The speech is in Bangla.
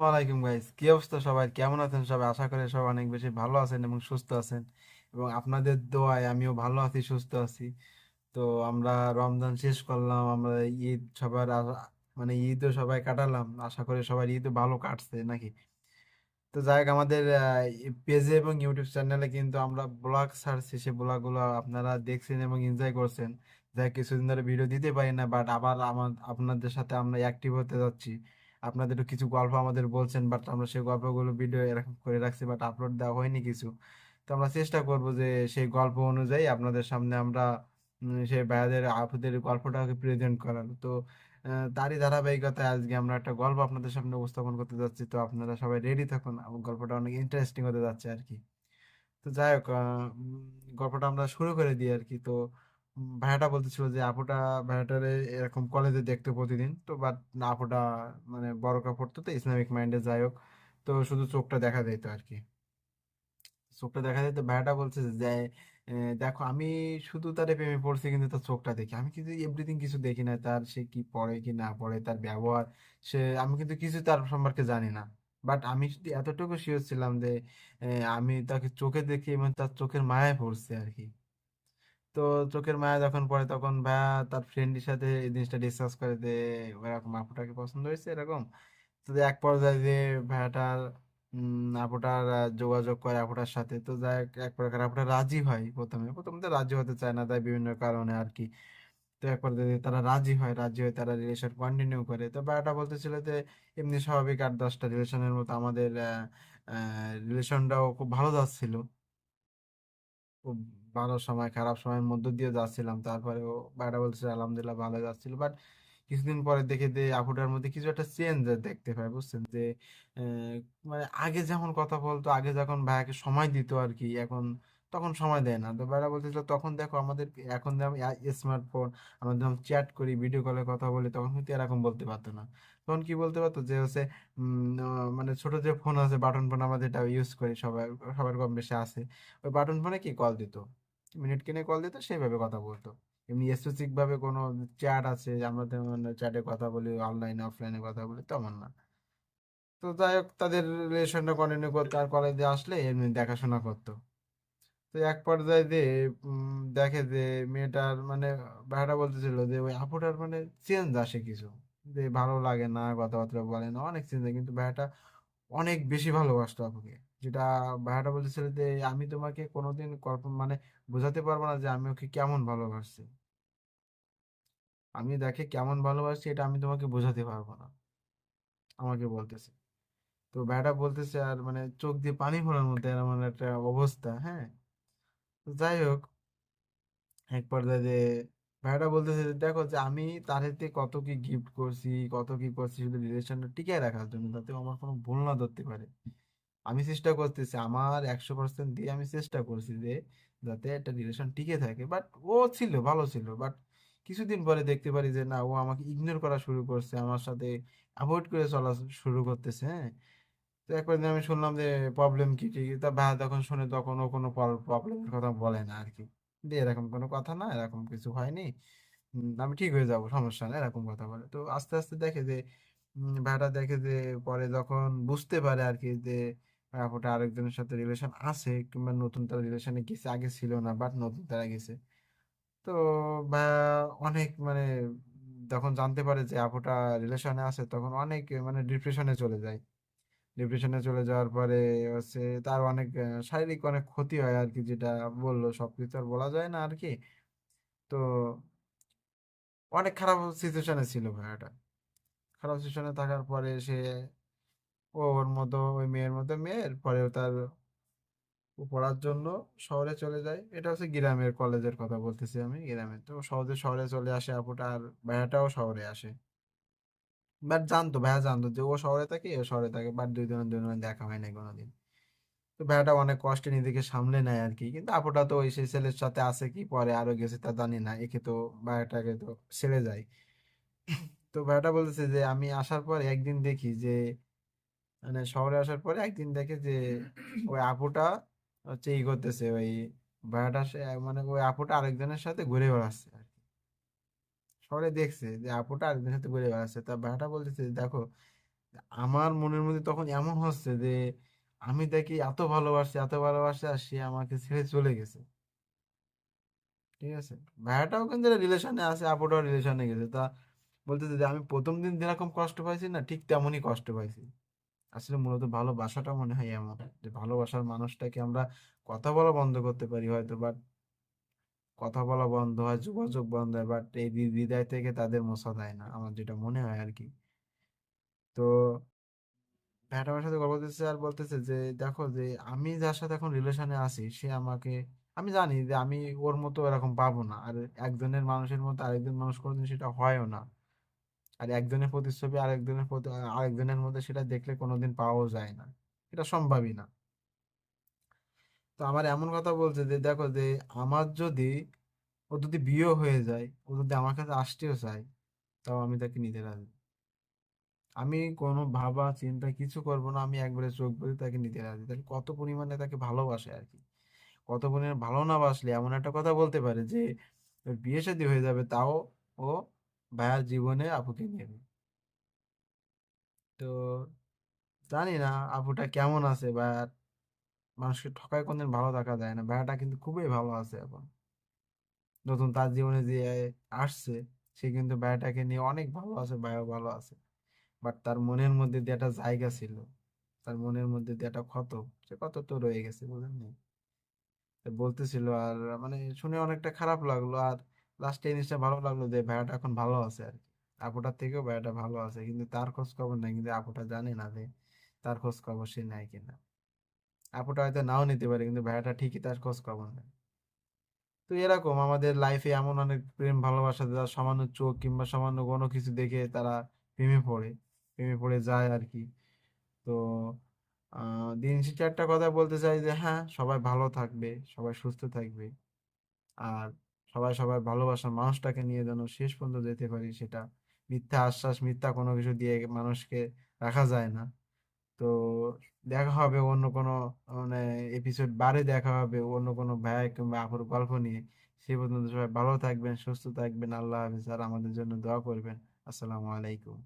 ওয়ালাইকুম গাইস কি অবস্থা সবাই? কেমন আছেন সবাই? আশা করি সবাই অনেক বেশি ভালো আছেন এবং সুস্থ আছেন। এবং আপনাদের দোয়ায় আমিও ভালো আছি, সুস্থ আছি। তো আমরা রমজান শেষ করলাম, আমরা ঈদ সবার মানে ঈদও সবাই কাটালাম। আশা করি সবার ঈদও ভালো কাটছে নাকি? তো যাই হোক, আমাদের পেজে এবং ইউটিউব চ্যানেলে কিন্তু আমরা ব্লগ ছাড়ছি। সেই ব্লগগুলো আপনারা দেখছেন এবং এনজয় করছেন। যাই কিছুদিন ধরে ভিডিও দিতে পারি না বাট আবার আমার আপনাদের সাথে আমরা অ্যাক্টিভ হতে যাচ্ছি। আপনাদেরও কিছু গল্প আমাদের বলছেন বাট আমরা সেই গল্পগুলো ভিডিও এরকম করে রাখছি বাট আপলোড দেওয়া হয়নি কিছু। তো আমরা চেষ্টা করব যে সেই গল্প অনুযায়ী আপনাদের সামনে আমরা সেই ভাইয়াদের, আপুদের গল্পটাকে প্রেজেন্ট করার। তো তারই ধারাবাহিকতায় আজকে আমরা একটা গল্প আপনাদের সামনে উপস্থাপন করতে যাচ্ছি। তো আপনারা সবাই রেডি থাকুন গল্পটা অনেক ইন্টারেস্টিং হতে যাচ্ছে আর কি। তো যাই হোক গল্পটা আমরা শুরু করে দিই আর কি। তো ভাইয়াটা বলতেছিল যে, আপুটা ভাইয়াটারে এরকম কলেজে দেখতো প্রতিদিন। তো বাট আপুটা মানে বড় কাপড় তো ইসলামিক মাইন্ডে যাই হোক। তো শুধু চোখটা দেখা যেত আর কি চোখটা দেখা যায় তো ভাইয়াটা বলছে যে দেখো, আমি শুধু তার প্রেমে পড়ছি, কিন্তু তার চোখটা দেখি। আমি কিন্তু এভরিথিং কিছু দেখি না। তার সে কি পড়ে, কি না পড়ে, তার ব্যবহার, সে, আমি কিন্তু কিছু তার সম্পর্কে জানি না। বাট আমি শুধু এতটুকু শিওর ছিলাম যে আমি তাকে চোখে দেখি এবং তার চোখের মায়ায় পড়ছি আর কি তো চোখের মায়া যখন পড়ে তখন ভাইয়া তার ফ্রেন্ডের সাথে এই জিনিসটা ডিসকাস করে যে এরকম আপুটাকে পছন্দ হয়েছে? এরকম। তো এক পর্যায়ে যে ভাইয়াটার আপুটার যোগাযোগ করে আপুটার সাথে। তো যাই এক প্রকার আপুটা রাজি হয় প্রথমে। প্রথমে তো রাজি হতে চায় না, তাই বিভিন্ন কারণে আর কি। তো এক পর্যায়ে তারা রাজি হয়, রাজি হয়ে তারা রিলেশন কন্টিনিউ করে। তো ভাইয়াটা বলতেছিল যে, এমনি স্বাভাবিক আট দশটা রিলেশনের মতো আমাদের রিলেশনটাও খুব ভালো যাচ্ছিল। খুব ভালো সময়, খারাপ সময়ের মধ্য দিয়ে যাচ্ছিলাম। তারপরেও ভাইয়াটা বলছে, আলহামদুলিল্লাহ, ভালো যাচ্ছিল। বাট কিছুদিন পরে দেখে যে, আপুটার মধ্যে কিছু একটা চেঞ্জ দেখতে পাই, বুঝছেন? যে মানে আগে যেমন কথা বলতো, আগে যখন ভাইয়াকে সময় দিত আর কি এখন তখন সময় দেয় না। তো ভাইয়া বলতেছিল, তখন দেখো আমাদের, এখন যেমন স্মার্টফোন আমরা যখন চ্যাট করি ভিডিও কলে কথা বলি, তখন কিন্তু এরকম বলতে পারতো না। তখন কি বলতে পারতো? যে হচ্ছে মানে ছোট যে ফোন আছে বাটন ফোন আমরা যেটা ইউজ করি, সবাই, সবার কম বেশি আছে। ওই বাটন ফোনে কি কল দিত? মিনিট কিনে কল দিত, সেইভাবে কথা বলতো। এমনি স্পেসিফিক ভাবে কোনো চ্যাট আছে, আমরা তেমন চ্যাটে কথা বলি অনলাইনে অফলাইনে কথা বলি, তেমন না। তো যাই হোক, তাদের রিলেশনটা কন্টিনিউ করতো আর কলেজে আসলে এমনি দেখাশোনা করতো। তো এক পর্যায়ে যে দেখে যে মেয়েটার মানে ভাইয়াটা বলতেছিল যে, ওই আপুটার মানে চেঞ্জ আসে কিছু। যে ভালো লাগে না, কথাবার্তা বলে না, অনেক চেঞ্জ কিন্তু ভাইয়াটা অনেক বেশি ভালোবাসতো আপুকে। যেটা ভাইয়াটা বলতেছিল যে আমি তোমাকে কোনোদিন মানে বোঝাতে পারব না যে আমি ওকে কেমন ভালোবাসছি? আমি দেখে কেমন ভালোবাসছি এটা আমি তোমাকে বোঝাতে পারব না। আমাকে বলতেছে। তো ভাইয়াটা বলতেছে আর মানে চোখ দিয়ে পানি ফোলার মধ্যে এমন একটা অবস্থা। হ্যাঁ? যাই হোক এক পর্যায়ে যে ভাইয়াটা বলতেছে যে, দেখো যে আমি তার হাতে কত কি গিফট করছি কত কি করছি শুধু রিলেশনটা টিকিয়ে রাখার জন্য যাতে আমার কোনো ভুল না ধরতে পারে। আমি চেষ্টা করতেছি, আমার একশো পার্সেন্ট দিয়ে আমি চেষ্টা করছি যে যাতে একটা রিলেশন টিকে থাকে। বাট ও ছিল, ভালো ছিল। বাট কিছুদিন পরে দেখতে পারি যে, না, ও আমাকে ইগনোর করা শুরু করছে, আমার সাথে অ্যাভয়েড করে চলা শুরু করতেছে হ্যাঁ? তো একবার আমি শুনলাম যে প্রবলেম কি ঠিক তা ভাই তখন শুনে তখন ও কোনো প্রবলেমের কথা বলে না আর কি যে এরকম কোনো কথা না, এরকম কিছু হয়নি। আমি ঠিক হয়ে যাব, সমস্যা না এরকম কথা বলে। তো আস্তে আস্তে দেখে যে ভাইটা দেখে যে, পরে যখন বুঝতে পারে আর কি যে আপুটা আরেকজনের সাথে রিলেশন আছে কিংবা নতুন তার রিলেশনে গেছে, আগে ছিল না বাট নতুন তারা গেছে। তো ভাইয়া অনেক মানে যখন জানতে পারে যে আপুটা রিলেশনে আছে, তখন অনেক মানে ডিপ্রেশনে চলে যায়। ডিপ্রেশনে চলে যাওয়ার পরে হচ্ছে তার অনেক শারীরিক অনেক ক্ষতি হয় আর কি যেটা বলল সব কিছু আর বলা যায় না আর কি তো অনেক খারাপ সিচুয়েশনে ছিল ভাইয়াটা। খারাপ সিচুয়েশনে থাকার পরে সে ও ওর মতো, ওই মেয়ের মতো, মেয়ের। পরেও তার পড়ার জন্য শহরে চলে যায়। এটা হচ্ছে গ্রামের কলেজের কথা বলতেছি আমি গ্রামে তো সহজে শহরে চলে আসে আপুটা আর ভাইয়াটাও শহরে আসে। বাট জানতো, ভাইয়া জানতো যে ও শহরে থাকে ও শহরে থাকে, বাট দুই জনের দুই জনের দেখা হয় নাই কোনোদিন। তো ভাইয়াটা অনেক কষ্টে নিজেকে সামলে নেয় আর কি কিন্তু আপুটা তো ওই সেই ছেলের সাথে আছে কি, পরে আরও গেছে, তা জানি না। একে তো ভাইয়াটাকে তো ছেড়ে যায়। তো ভাইয়াটা বলতেছে যে, আমি আসার পর একদিন দেখি যে মানে শহরে আসার পরে একদিন দেখে যে ওই আপুটা হচ্ছে ই করতেছে ওই ভাইয়াটা মানে ওই আপুটা আরেকজনের সাথে ঘুরে বেড়াচ্ছে আর কি। শহরে দেখছে যে আপুটা আরেকজনের সাথে ঘুরে বেড়াচ্ছে। তা ভাইয়াটা বলতেছে দেখো আমার মনের মধ্যে তখন এমন হচ্ছে যে আমি তাকে এত ভালোবাসি এত ভালোবাসি আর সে আমাকে ছেড়ে চলে গেছে। ঠিক আছে? ভাইয়াটাও কিন্তু রিলেশনে আছে আপুটাও রিলেশনে গেছে। তা বলতেছে যে আমি প্রথম দিন যেরকম কষ্ট পাইছি না ঠিক তেমনই কষ্ট পাইছি। আসলে মূলত ভালোবাসাটা মনে হয় এমন যে ভালোবাসার মানুষটাকে আমরা কথা বলা বন্ধ করতে পারি হয়তো বাট কথা বলা বন্ধ হয়, যোগাযোগ বন্ধ হয় বাট এই হৃদয় থেকে তাদের মোছা দেয় না, আমার যেটা মনে হয় আর কি তো আমার সাথে গল্প করতেছে আর বলতেছে যে, দেখো যে, আমি যার সাথে এখন রিলেশনে আছি, সে আমাকে, আমি জানি যে, আমি ওর মতো এরকম পাবো না, আর একজনের মানুষের মতো আরেকজন মানুষ কোনোদিন সেটা হয়ও না। আর একজনের প্রতিচ্ছবি আরেকজনের প্রতি, আরেকজনের মধ্যে সেটা দেখলে কোনোদিন পাওয়াও যায় না। এটা সম্ভবই না। তো আমার এমন কথা বলছে যে, দেখো যে, আমার যদি, ও যদি বিয়ে হয়ে যায়, ও যদি আমার কাছে আসতেও চায়, তাও আমি তাকে নিতে রাজি আমি কোনো ভাবা, চিন্তা কিছু করব না, আমি একবারে চোখ বলে তাকে নিতে রাজি তাহলে কত পরিমাণে তাকে ভালোবাসে আর কি? কত পরিমাণে ভালো না বাসলে এমন একটা কথা বলতে পারে যে বিয়ে শাদী হয়ে যাবে, তাও ও ভাইয়ার জীবনে আপুকে নেবে তো জানি না আপুটা কেমন আছে ভাইয়ার মানুষকে ঠকায় কোনদিন ভালো থাকা যায় না। ভাইয়াটা কিন্তু খুবই ভালো আছে এখন। নতুন তার জীবনে যে আসছে, সে কিন্তু ভাইয়াটাকে নিয়ে অনেক ভালো আছে ভাইয়াও ভালো আছে। বাট তার মনের মধ্যে যে একটা জায়গা ছিল। তার মনের মধ্যে যে একটা ক্ষত। সে ক্ষত তো রয়ে গেছে বুঝলেন তো বলতেছিল আর মানে শুনে অনেকটা খারাপ লাগল। আর লাস্টে জিনিসটা ভালো লাগল যে, ভাইয়াটা এখন ভালো আছে আর কি। আপুটার থেকেও ভাইয়াটা ভালো আছে, কিন্তু তার খোঁজ খবর নাই, কিন্তু আপুটা জানে না যে, তার খোঁজ খবর সে নেয় কিনা। আপুটা হয়তো নাও নিতে পারে, কিন্তু ভেড়াটা ঠিকই তার খোঁজ খবর নেয়। তো এরকম আমাদের লাইফে এমন অনেক প্রেম, ভালোবাসা যারা সামান্য চোখ কিংবা সামান্য কোনো কিছু দেখে তারা প্রেমে পড়ে প্রেমে পড়ে যায় আর কি। তো দিন শেষে একটা কথা বলতে চাই যে হ্যাঁ সবাই ভালো থাকবে, সবাই সুস্থ থাকবে। আর সবাই সবার ভালোবাসার মানুষটাকে নিয়ে যেন শেষ পর্যন্ত যেতে পারি সেটা মিথ্যা আশ্বাস, মিথ্যা কোনো কিছু দিয়ে মানুষকে রাখা যায় না। তো দেখা হবে অন্য কোনো মানে এপিসোড বারে দেখা হবে অন্য কোনো ভাই কিংবা আপুর গল্প নিয়ে। সে পর্যন্ত সবাই ভালো থাকবেন, সুস্থ থাকবেন। আল্লাহ হাফিজ। আর আমাদের জন্য দোয়া করবেন। আসসালামু আলাইকুম।